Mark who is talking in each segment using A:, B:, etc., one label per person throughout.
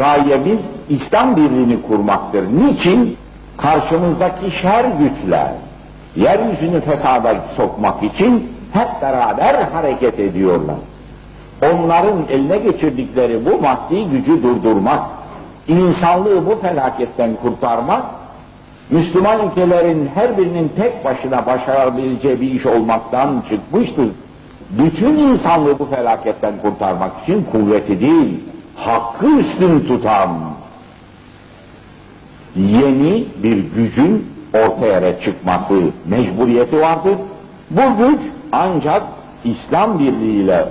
A: Gayemiz İslam birliğini kurmaktır. Niçin? Karşımızdaki şer güçler, yeryüzünü fesada sokmak için hep beraber hareket ediyorlar. Onların eline geçirdikleri bu maddi gücü durdurmak, insanlığı bu felaketten kurtarmak, Müslüman ülkelerin her birinin tek başına başarabileceği bir iş olmaktan çıkmıştır. Bütün insanlığı bu felaketten kurtarmak için kuvveti değil, hakkı üstün tutan yeni bir gücün ortaya çıkması mecburiyeti vardır. Bu güç ancak İslam birliğiyle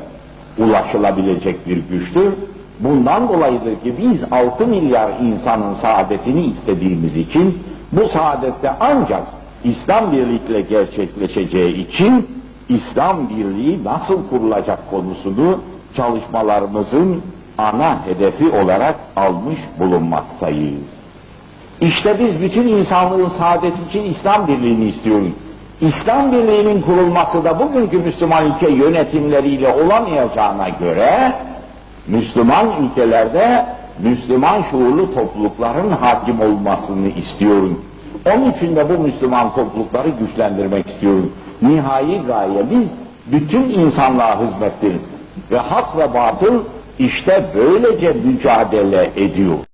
A: ulaşılabilecek bir güçtür. Bundan dolayıdır ki biz 6 milyar insanın saadetini istediğimiz için bu saadette ancak İslam birlikle gerçekleşeceği için İslam birliği nasıl kurulacak konusunu çalışmalarımızın ana hedefi olarak almış bulunmaktayız. İşte biz bütün insanlığın saadeti için İslam birliğini istiyoruz. İslam birliğinin kurulması da bugünkü Müslüman ülke yönetimleriyle olamayacağına göre Müslüman ülkelerde Müslüman şuurlu toplulukların hakim olmasını istiyorum. Onun için de bu Müslüman toplulukları güçlendirmek istiyorum. Nihai gayemiz bütün insanlığa hizmettir. Ve hak ve batıl işte böylece mücadele ediyor.